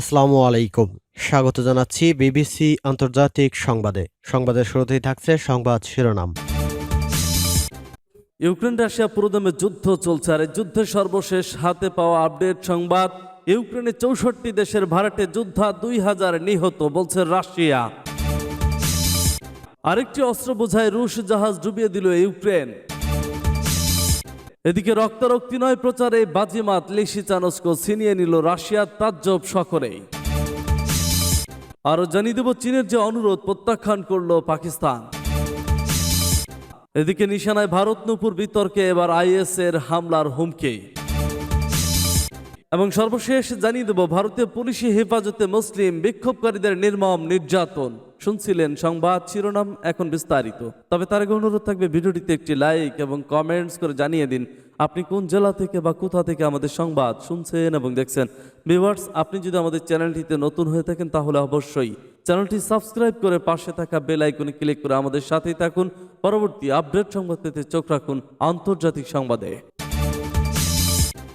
আসসালামু আলাইকুম। স্বাগত জানাচ্ছি বিবিসি আন্তর্জাতিক সংবাদে। সংবাদের শুরুতেই থাকছে সংবাদ শিরোনাম। ইউক্রেন রাশিয়া পুরোদমে যুদ্ধ চলছে আর এই যুদ্ধের সর্বশেষ হাতে পাওয়া আপডেট সংবাদ, ইউক্রেনে চৌষট্টি দেশের ভাড়াটে যুদ্ধা দুই হাজার নিহত, বলছে রাশিয়া। আরেকটি অস্ত্র বোঝায় রুশ জাহাজ ডুবিয়ে দিল ইউক্রেন। এদিকে রক্তারক্তি নয় প্রচারে বাজিমাত লেসি চানস্কো ছিনিয়ে নিল রাশিয়ার তাজ্জব সকরে আরও জানিয়ে দেব চীনের যে অনুরোধ প্রত্যাখ্যান করল পাকিস্তান। এদিকে নিশানায় ভারত নূপুর বিতর্কে এবার আইএসের হামলার হুমকি। এবং সর্বশেষ জানিয়ে দেব, ভারতীয় পুলিশি হেফাজতে মুসলিম বিক্ষোভকারীদের নির্মম নির্যাতন। শুনছিলেন সংবাদ শিরোনাম এখন বিস্তারিত। তবে তার আগে অনুরোধ থাকবে, ভিডিওটিতে একটি লাইক এবং কমেন্টস করে জানিয়ে দিন, আপনি কোন জেলা থেকে বা কোথা থেকে আমাদের সংবাদ শুনছেন এবং দেখছেন। ভিউয়ার্স, আপনি যদি আমাদের চ্যানেলটিতে নতুন হয়ে থাকেন, তাহলে অবশ্যই চ্যানেলটি সাবস্ক্রাইব করে পাশে থাকা বেল আইকনে ক্লিক করে আমাদের সাথেই থাকুন। পরবর্তী আপডেট সংবাদ পেতে চোখ রাখুন আন্তর্জাতিক সংবাদে।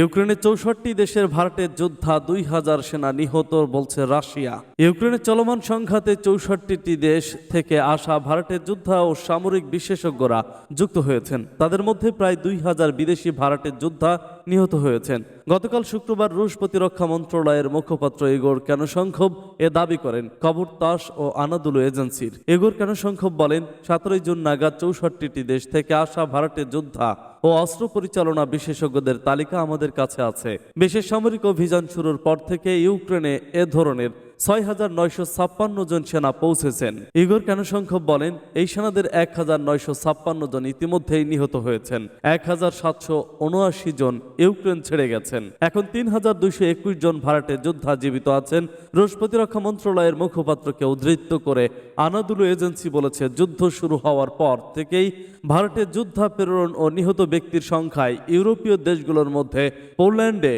ইউক্রেনের চৌষট্টি দেশের ভারতের যোদ্ধা দুই হাজার সেনা নিহত বলছে রাশিয়া। ইউক্রেনের চলমান সংঘাতে চৌষট্টিটি দেশ থেকে আসা ভারতের যোদ্ধা ও সামরিক বিশেষজ্ঞরা যুক্ত হয়েছেন। তাদের মধ্যে প্রায় দুই হাজার বিদেশি ভারতের যোদ্ধা নিহত হয়েছেন। গতকাল শুক্রবার রুশ প্রতিরক্ষা মন্ত্রণালয়ের মুখপাত্র ইগোর কেনসংখ্যব এ দাবি করেন, কবর তাস ও আনাদুলু এজেন্সির। ইগোর কেনসংখ্যব বলেন, সতেরোই জুন নাগাদ চৌষট্টিটি দেশ থেকে আসা ভারতের যোদ্ধা ও অস্ত্র পরিচালনা বিশেষজ্ঞদের তালিকা আমাদের কাছে আছে। বিশেষ সামরিক অভিযান শুরুর পর থেকে ইউক্রেনে এ ধরনের ছয় হাজার নয়শো ছাপ্পান্ন জন সেনা পৌঁছেছেন। ইগোর কেনসংখ্যক বলেন, এই সেনাদের এক হাজার নয়শো ছাপ্পান্ন জন ইতিমধ্যেই নিহত হয়েছেন। এক হাজার সাতশো উনআশি জন ইউক্রেন ছেড়ে গেছেন। এখন তিন হাজার দুইশো একুশ জন ভারতের যোদ্ধা জীবিত আছেন। রুশ প্রতিরক্ষা মন্ত্রণালয়ের মুখপাত্রকে উদ্ধৃত করে আনাদুলু এজেন্সি বলেছে, যুদ্ধ শুরু হওয়ার পর থেকেই ভারতের যুদ্ধা প্রেরণ ও নিহত ব্যক্তির সংখ্যায় ইউরোপীয় দেশগুলোর মধ্যে পোল্যান্ডে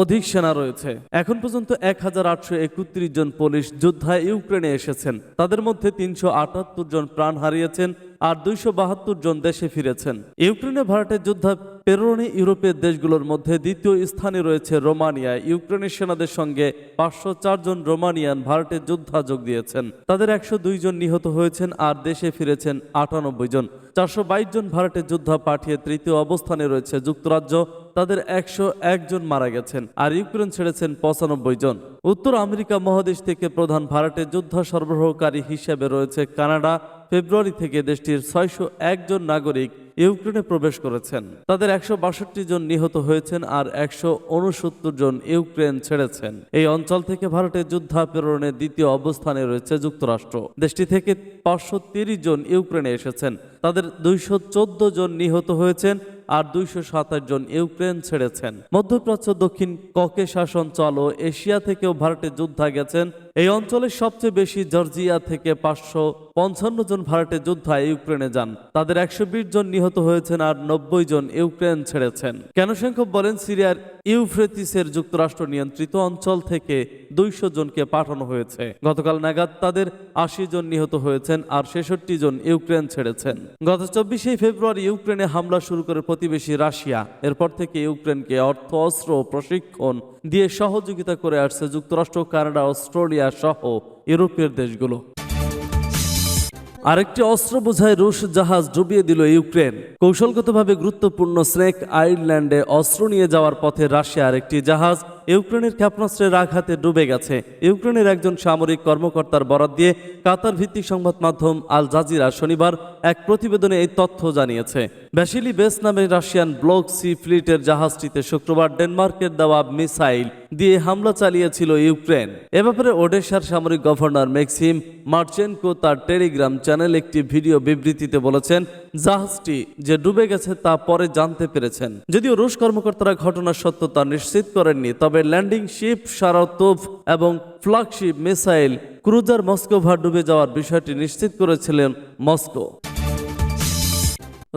অধিক সেনা রয়েছে। এখন পর্যন্ত এক হাজার আটশো একত্রিশ জন পুলিশ যোদ্ধা ইউক্রেনে এসেছেন। তাদের মধ্যে তিনশো আটাত্তর জন প্রাণ হারিয়েছেন আর দুইশো বাহাত্তর জন দেশে ফিরেছেন। ইউক্রেনে ভারতের যোদ্ধা প্রেরণে ইউরোপের দেশগুলোর মধ্যে দ্বিতীয় স্থানে রয়েছে রোমানিয়া। ইউক্রেনের সেনাদের সঙ্গে পাঁচশো চার জন রোমানিয়ান ভারতের যোদ্ধা যোগ দিয়েছেন। তাদের একশো দুই জন নিহত হয়েছেন আর দেশে ফিরেছেন আটানব্বই জন। চারশো বাইশ জন ভারতের যোদ্ধা পাঠিয়ে তৃতীয় অবস্থানে রয়েছে যুক্তরাজ্য। তাদের একশো জন মারা গেছেন আর ইউক্রেন ছেড়েছেন পঁচানব্বই জন। উত্তর আমেরিকা মহাদেশ থেকে প্রধান ভারতের যোদ্ধা সরবরাহকারী হিসেবে রয়েছে কানাডা। ফেব্রুয়ারি থেকে দেশটির ছয়শো একজন নাগরিক ইউক্রেনে প্রবেশ করেছেন। তাদের একশো বাষট্টি জন নিহত হয়েছেন আর একশো উনসত্তর জন ইউক্রেন ছেড়েছেন। এই অঞ্চল থেকে ভারতের যুদ্ধা প্রেরণের দ্বিতীয় অবস্থানে রয়েছে যুক্তরাষ্ট্র। দেশটি থেকে পাঁচশো তিরিশ জন ইউক্রেনে এসেছেন। তাদের দুইশো চোদ্দ জন নিহত হয়েছেন আর দুইশো সাতাশ জন ইউক্রেন ছেড়েছেন। মধ্যপ্রাচ্য দক্ষিণ ককেশাস অঞ্চল ও এশিয়া থেকেও ভারতের যোদ্ধা গেছেন। এই অঞ্চলের সবচেয়ে বেশি জর্জিয়া থেকে পাঁচশো পঞ্চান্ন জন ভারতের যোদ্ধা ইউক্রেনে যান। তাদের একশো জন নিহত হয়েছেন আর নব্বই জন ইউক্রেন ছেড়েছেন। কেন সংখ্যক বলেন, সিরিয়ার ইউফ্রেতিসের যুক্তরাষ্ট্র নিয়ন্ত্রিত অঞ্চল থেকে দুইশো জনকে পাঠানো হয়েছে। গতকাল নাগাদ তাদের আশি জন নিহত হয়েছেন আর ছেষট্টি জন ইউক্রেন ছেড়েছেন। গত চব্বিশে ফেব্রুয়ারি ইউক্রেনে হামলা শুরু করে প্রতিবেশী রাশিয়া, এরপর থেকে ইউক্রেনকে অর্থ, অস্ত্র প্রশিক্ষণ দিয়ে সহযোগিতা করে আসছে যুক্তরাষ্ট্র, কানাডা, অস্ট্রেলিয়া সহ ইউরোপীয় দেশগুলো। আরেকটি অস্ত্র বোঝায় রুশ জাহাজ ডুবিয়ে দিল ইউক্রেন। কৌশলগতভাবে গুরুত্বপূর্ণ স্নেক আইল্যান্ডে অস্ত্র নিয়ে যাওয়ার পথে রাশিয়ার একটি জাহাজ ইউক্রেনের ক্ষেপণাস্ত্রের আঘাতে ডুবে গেছে। ইউক্রেনের একজন সামরিক কর্মকর্তার বরাত দিয়ে কাতার ভিত্তিক সংবাদ মাধ্যম আল জাজিরা শনিবার এক প্রতিবেদনে এই তথ্য জানিয়েছে। ব্যাসিলি বেস নামে রাশিয়ান ব্লক সি ফ্লিটের জাহাজটিতে শুক্রবার ডেনমার্কের দেওয়া মিসাইল দিয়ে হামলা চালিয়েছিল ইউক্রেন। এ ব্যাপারে ওডেশার সামরিক গভর্নর মেক্সিম মার্চেনকো তার টেলিগ্রাম চ্যানেল একটি ভিডিও বিবৃতিতে বলেছেন, জাহাজটি যে ডুবে গেছে তা পরে জানতে পেরেছেন। যদিও রুশ কর্মকর্তারা ঘটনার সত্যতা নিশ্চিত করেননি, তবে ল্যান্ডিং শিপ সারাতোভ এবং ফ্ল্যাগশিপ মিসাইল ক্রুজার মস্কোভা ডুবে যাওয়ার বিষয়টি নিশ্চিত করেছিলেন মস্কো।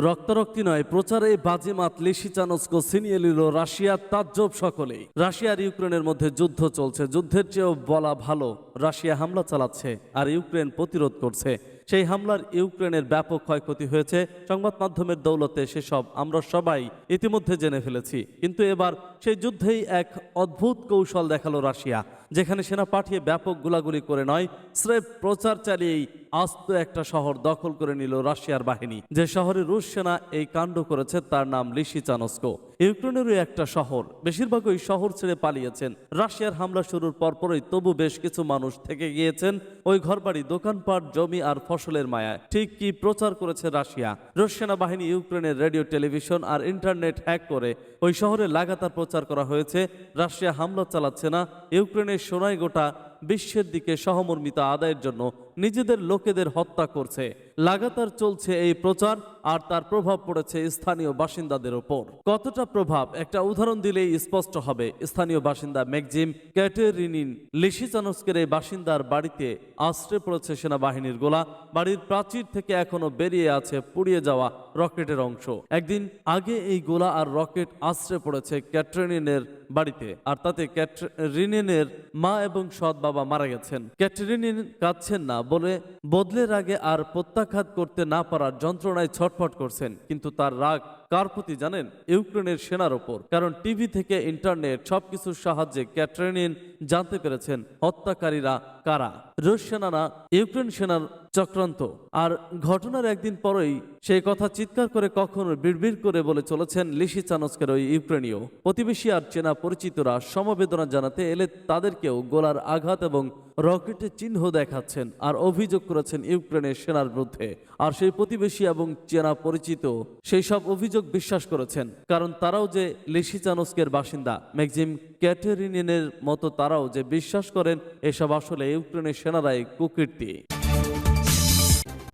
রক্তারক্তি নয়, প্রচারে বাজিমাত লিসিচানস্কো ছিনিয়ে নিল রাশিয়ার তাজ্জব সকলেই। রাশিয়া আর ইউক্রেনের মধ্যে যুদ্ধ চলছে, যুদ্ধের চেয়েও বলা ভালো, রাশিয়া হামলা চালাচ্ছে আর ইউক্রেন প্রতিরোধ করছে। সেই হামলার ইউক্রেনের ব্যাপক ক্ষয়ক্ষতি হয়েছে। সংবাদ মাধ্যমের দৌলতে সেসব আমরা সবাই ইতিমধ্যে জেনে ফেলেছি। কিন্তু এবার সেই যুদ্ধেই এক অদ্ভুত কৌশল দেখাল রাশিয়া। যেখানে সেনা পাঠিয়ে ব্যাপক গোলাগুলি করে নয়, স্রেফ প্রচার চালিয়েই আস্ত একটা শহর দখল করে নিল রাশিয়ার বাহিনী। যে শহরে রুশ সেনা এই কাণ্ড করেছে তার নাম লিসিচানস্কো। ইউক্রেনেরই একটা শহর, বেশিরভাগ ওই শহর ছেড়ে পালিয়েছেন। রাশিয়ার হামলা শুরুর পরপরই তবু বেশ কিছু মানুষ থেকে গিয়েছেন ওই ঘরবাড়ি, দোকানপাট, জমি আর ফসলের মায়ায়। ঠিক কি প্রচার করেছে রাশিয়া? রুশ সেনাবাহিনী ইউক্রেনের রেডিও, টেলিভিশন আর ইন্টারনেট হ্যাক করে ওই শহরে লাগাতার প্রচার করা হয়েছে। রাশিয়া হামলা চালাচ্ছে না ইউক্রেনের সোনাই গোটা বিশ্বের দিকে সহমর্মিতা আদায়ের জন্য নিজেদের লোকেদের হত্যা করছে। লাগাতার চলছে এই প্রচার, আর তার প্রভাব পড়েছে স্থানীয় বাসিন্দাদের ওপর। কতটা প্রভাব? একটা উদাহরণ দিলেই স্পষ্ট হবে। স্থানীয় বাসিন্দা ম্যাকজিম ক্যাটেরিনিন লিসিচানস্কের এই বাসিন্দার বাড়িতে আশ্রে পড়েছে সেনাবাহিনীর গোলা। বাড়ির প্রাচীর থেকে এখনও বেরিয়ে আছে পুড়িয়ে যাওয়া রকেটের অংশ। একদিন আগে এই গোলা আর রকেট আশ্রে পড়েছে ক্যাটরিনের বাড়িতে, আর তাতে ক্যাটরিনের মা এবং সৎ বাবা মারা গেছেন। ক্যাটরিনিন কাঁদছেন না, বলে বদলের আগে আর প্রত্যাঘাত করতে না পারার যন্ত্রণায় ছটফট করছেন, কিন্তু তার রাগ কার প্রতি জানেন? ইউক্রেনের সেনার ওপর। কারণ টিভি থেকে ইন্টারনেট সবকিছুর সাহায্যে ক্যাটরিনিন জানতে পেরেছেন হত্যাকারীরা কারা। রুশ সেনারা ইউক্রেন সেনার চক্রান্ত। আর ঘটনার একদিন পরেই সেই কথা চিৎকার করে কখনো বিড়বিড় করে বলে চলেছেন লিসি চানস্কের ওই ইউক্রেনীয়। প্রতিবেশী আর চেনা পরিচিতরা সমবেদনা জানাতে এলে তাদেরকেও গোলার আঘাত এবং রকেটের চিহ্ন দেখাচ্ছেন আর অভিযোগ করেছেন ইউক্রেনের সেনার বিরুদ্ধে। আর সেই প্রতিবেশী এবং চেনা পরিচিত সেই সব অভিযোগ বিশ্বাস করেছেন। কারণ তারাও যে লিসিচানস্কের বাসিন্দা ম্যাকজিম ক্যাটেরিনের মতো তারাও যে বিশ্বাস করেন, এসব আসলে ইউক্রেনের সেনারাই কুকীর্তি।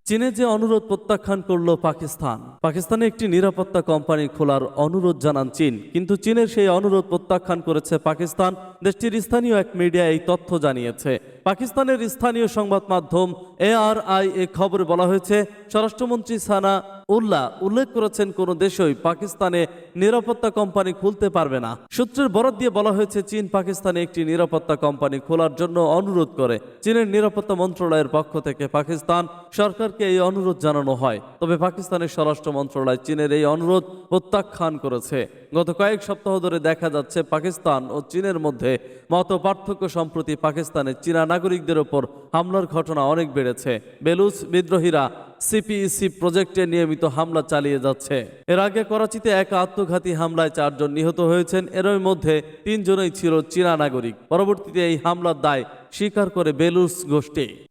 চীনে যে অনুরোধ প্রত্যাখ্যান করল পাকিস্তান। পাকিস্তানে একটি নিরাপত্তা কোম্পানি খোলার অনুরোধ জানান চীন। কিন্তু চীনের সেই অনুরোধ প্রত্যাখ্যান করেছে পাকিস্তান। দেশটির স্থানীয় এক মিডিয়া এই তথ্য জানিয়েছে। পাকিস্তানের স্থানীয় সংবাদ মাধ্যম এ আর আই এ খবরে বলা হয়েছে স্বরাষ্ট্রমন্ত্রী সানা উল্লাহ উল্লেখ করেছেন কোন দেশই পাকিস্তানে নিরাপত্তা কোম্পানি খুলতে পারবে না। সূত্রের বরাত দিয়ে বলা হয়েছে, চীন পাকিস্তানে একটি নিরাপত্তা কোম্পানি খোলার জন্য অনুরোধ করে। চীনের নিরাপত্তা মন্ত্রণালয়ের পক্ষ থেকে পাকিস্তান সরকারকে এই অনুরোধ জানানো হয়। তবে পাকিস্তানের স্বরাষ্ট্র মন্ত্রণালয় চীনের এই অনুরোধ প্রত্যাখ্যান করেছে। গত কয়েক সপ্তাহ ধরে দেখা যাচ্ছে, পাকিস্তান ও চীনের মধ্যে মত পার্থক্য সম্প্রতি পাকিস্তানে চীনা নাগরিকদের ওপর হামলার ঘটনা অনেক বেড়েছে। বেলুচ বিদ্রোহীরা সিপিইসি প্রজেক্টে নিয়মিত হামলা চালিয়ে যাচ্ছে। এর আগে করাচিতে এক আত্মঘাতী হামলায় চারজন নিহত হয়েছেন। এরই মধ্যে তিনজনই ছিল চীনা নাগরিক। পরবর্তীতে এই হামলার দায় স্বীকার করে বেলুস গোষ্ঠী।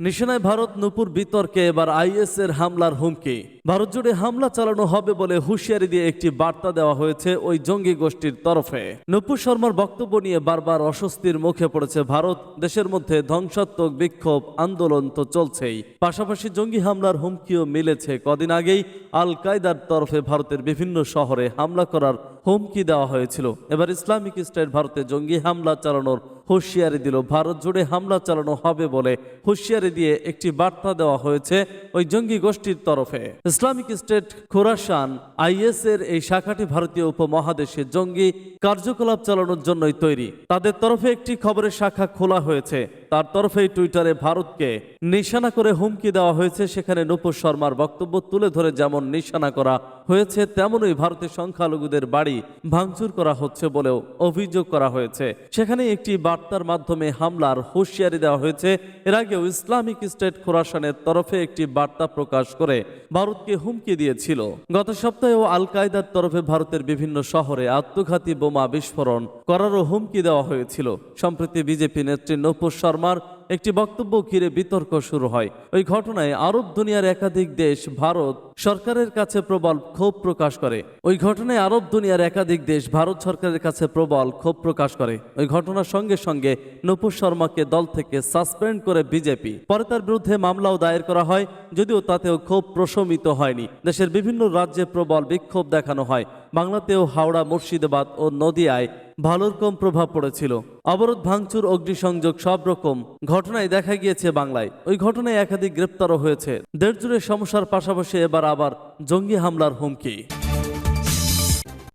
নিশানায় ভারত নূপুর বিতর্কে এবার আইএস এর হামলার হুমকি। ভারত জুড়ে হামলা চালানো হবে বলে হুঁশিয়ারি দিয়ে একটি বার্তা দেওয়া হয়েছে ওই জঙ্গি গোষ্ঠীর তরফে। নূপুর শর্মার বক্তব্য নিয়ে বারবার অস্বস্তির মুখে পড়েছে ভারত। দেশের মধ্যে ধ্বংসাত্মক বিক্ষোভ, আন্দোলন তো চলছেই। পাশাপাশি জঙ্গি হামলার হুমকিও মিলেছে। কদিন আগেই আল কায়দার তরফে ভারতের বিভিন্ন শহরে হামলা করার হুমকি দেওয়া হয়েছিল। এবার ইসলামিক স্টেট ভারতে জঙ্গি হামলা চালানোর হুঁশিয়ারি দিল ভারত। জুড়ে হামলা চালানো হবে বলে হুঁশিয়ারি দিয়ে একটি বার্তা দেওয়া হয়েছে ওই জঙ্গি গোষ্ঠীর তরফে। ইসলামিক স্টেট খোরাসান, আইএস এর এই শাখাটি ভারতীয় উপমহাদেশে জঙ্গি কার্যকলাপ চালানোর জন্যই তৈরি। তাদের তরফে একটি খবরের শাখা খোলা হয়েছে। তার তরফেই টুইটারে ভারতকে নিশানা করে হুমকি দেওয়া হয়েছে। সেখানে নূপুর শর্মার বক্তব্য তুলে ধরে যেমন নিশানা করা হয়েছে, তেমনই ভারতের সংখ্যালঘুদের বাড়ি ভাঙচুর করা হচ্ছে বলেও অভিযোগ করা হয়েছে। সেখানে একটি বার্তার মাধ্যমে হামলার হুঁশিয়ারি দেওয়া হয়েছে। এর আগেও ইসলামিক স্টেট খোরাসানের তরফে একটি বার্তা প্রকাশ করে ভারতকে হুমকি দিয়েছিল। গত সপ্তাহেও আল কায়দার তরফে ভারতের বিভিন্ন শহরে আত্মঘাতী বোমা বিস্ফোরণ করারও হুমকি দেওয়া হয়েছিল। সম্প্রতি বিজেপি নেত্রী নূপুর শর্মার একটি বক্তব্য ঘিরে বিতর্ক শুরু হয়। ওই ঘটনায় আরব দুনিয়ার একাধিক দেশ, ভারত সরকারের কাছে প্রবল ক্ষোভ প্রকাশ করে। ওই ঘটনায় আরব দুনিয়ার একাধিক দেশ, ভারত সরকারের কাছে প্রবল ক্ষোভ প্রকাশ করে। ওই ঘটনার সঙ্গে সঙ্গে নূপুর শর্মাকে দল থেকে সাসপেন্ড করে বিজেপি। পরে তার বিরুদ্ধে মামলাও দায়ের করা হয়, যদিও তাতেও ক্ষোভ প্রশমিত হয়নি। দেশের বিভিন্ন রাজ্যে প্রবল বিক্ষোভ দেখানো হয়। বাংলাতেও হাওড়া, মুর্শিদাবাদ ও নদিয়ায় ভালো রকম প্রভাব পড়েছিল। অবরোধ, ভাঙচুর, অগ্নিসংযোগ সব রকম ঘটনায় দেখা গিয়েছে বাংলায়। ওই ঘটনায় একাধিক গ্রেপ্তারও হয়েছে। দেড় জুড়ে সমস্যার পাশাপাশি এবার আবার জঙ্গি হামলার হুমকি।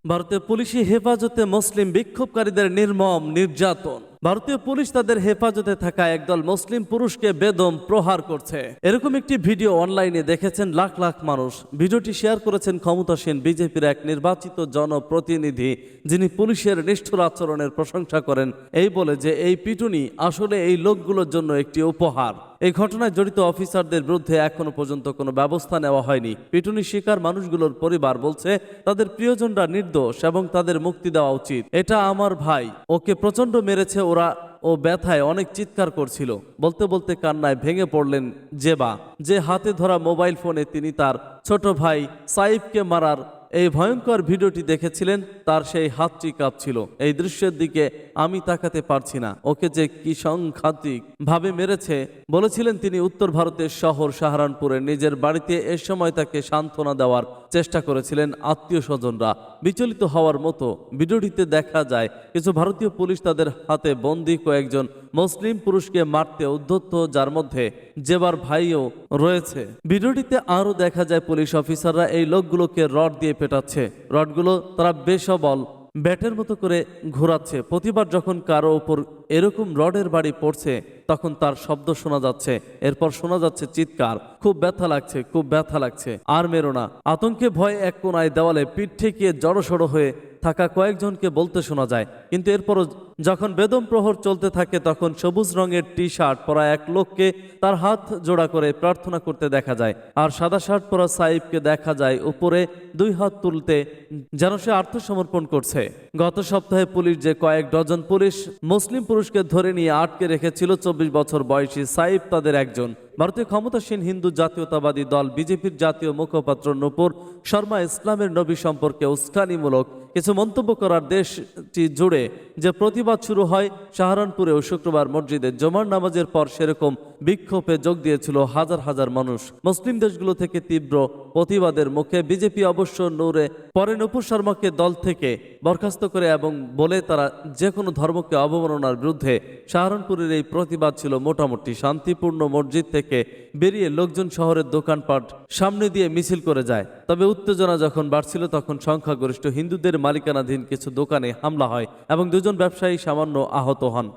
ভারতের পুলিশি হেফাজতে মুসলিম বিক্ষোভকারীদের নির্মম নির্যাতন। ভারতীয় পুলিশ তাদের হেফাজতে থাকা একদল মুসলিম পুরুষকে বেদম প্রহার করছে। এরকম একটি ভিডিও অনলাইনে দেখেছেন লাখ লাখ মানুষ। ভিডিওটি শেয়ার করেছেন ক্ষমতাসীন বিজেপির এক নির্বাচিত জনপ্রতিনিধি, যিনি পুলিশের নিষ্ঠুর আচরণের প্রশংসা করেন। এই বলে যে এই পিটুনি আসলে এই লোকগুলোর জন্য একটি উপহার। এই ঘটনায় জড়িত অফিসারদের বিরুদ্ধে এখনও পর্যন্ত কোনো ব্যবস্থা নেওয়া হয়নি। পিটুনি শিকার মানুষগুলোর পরিবার বলছে, তাদের প্রিয়জনরা নির্দোষ এবং তাদের মুক্তি দেওয়া উচিত। এটা আমার ভাই। ওকে প্রচণ্ড মেরেছে ওরা ও ব্যথায় অনেক চিৎকার করছিল। বলতে বলতে কান্নায় ভেঙে পড়লেন জেবা। যে হাতে ধরা মোবাইল ফোনে তিনি তার ছোট ভাই সাইফকে মারার এই ভয়ঙ্কর ভিডিওটি দেখেছিলেন, তার সেই হাতটি কাঁপছিল। এই দৃশ্যের দিকে আমি তাকাতে পারছি না। ওকে যে কি সংঘাতিক ভাবে মেরেছে, বলেছিলেন তিনি উত্তর ভারতের শহর সাহারানপুরে। নিজের বাড়িতে এ সময় তাকে সান্ত্বনা দেওয়ার চেষ্টা করেছিলেন আত্মীয় স্বজনরা। বিচলিত হওয়ার মতো ভিডিওটিতে দেখা যায়, কিছু ভারতীয় পুলিশ তাদের হাতে বন্দি কয়েকজন মুসলিম পুরুষকে মারতে উদ্ধত্ত যার মধ্যে জেবার ভাইও রয়েছে। ভিডিওটিতে আরও দেখা যায়, পুলিশ অফিসাররা এই লোকগুলোকে রড দিয়ে পেটাচ্ছে। রডগুলো তারা বেসবল ব্যাটের মতো করে ঘোরাচ্ছে। প্রতিবার যখন কারও ওপর এরকম রডের বাড়ি পড়ছে, তখন তার শব্দ শোনা যাচ্ছে। এরপর শোনা যাচ্ছে চিৎকার। খুব ব্যথা লাগছে, খুব ব্যথা লাগছে। আর মেরো না। আতঙ্কে ভয়ে এক কোনায় দেওয়ালে পিঠ ঠেকিয়ে জড়সড় হয়ে থাকা কয়েকজনকে বলতে শোনা যায়। কিন্তু এরপরও যখন বেদম প্রহর চলতে থাকে, তখন সবুজ রঙের টি শার্ট পরা এক লোককে তার হাত জোড়া করে প্রার্থনা করতে দেখা যায়। আর সাদা শার্ট পরা সাইবকে দেখা যায় উপরে দুই হাত তুলতে, যেন সে আত্মসমর্পণ করছে। গত সপ্তাহে পুলিশ যে কয়েক ডজন পুলিশ মুসলিম পুরুষকে ধরে নিয়ে আটকে রেখেছিল চব্বিশ বছর বয়সী সাইব তাদের একজন। ভারতীয় ক্ষমতাসীন হিন্দু জাতীয়তাবাদী দল বিজেপির জাতীয় মুখপাত্র নূপুর শর্মা ইসলামের নবী সম্পর্কে উস্কানিমূলক কিছু মন্তব্য করার দেশটি জুড়ে যে প্রতিবাদ শুরু হয় সাহারানপুরেও শুক্রবার মসজিদে জমার নামাজের পর সেরকম বিক্ষোভে যোগ দিয়েছিল হাজার হাজার মানুষ। মুসলিম দেশগুলো থেকে তীব্র প্রতিবাদের মুখে বিজেপি অবশ্য নূরে পরে নূপুর শর্মাকে দল থেকে বরখাস্ত করে এবং বলে তারা যে কোনো ধর্মকে অবমাননার বিরুদ্ধে সাহারানপুরের এই প্রতিবাদ ছিল মোটামুটি শান্তিপূর্ণ মসজিদ থেকে বেরিয়ে লোকজন শহরের দোকানপাট সামনে দিয়ে মিছিল করে যায়। তবে উত্তেজনা যখন বাড়ছিল তখন সংখ্যাগরিষ্ঠ হিন্দুদের মালিকানাধীন কিছু দোকানে হামলা হয় এবং দুজন ব্যবসায়ী সামান্য আহত হন।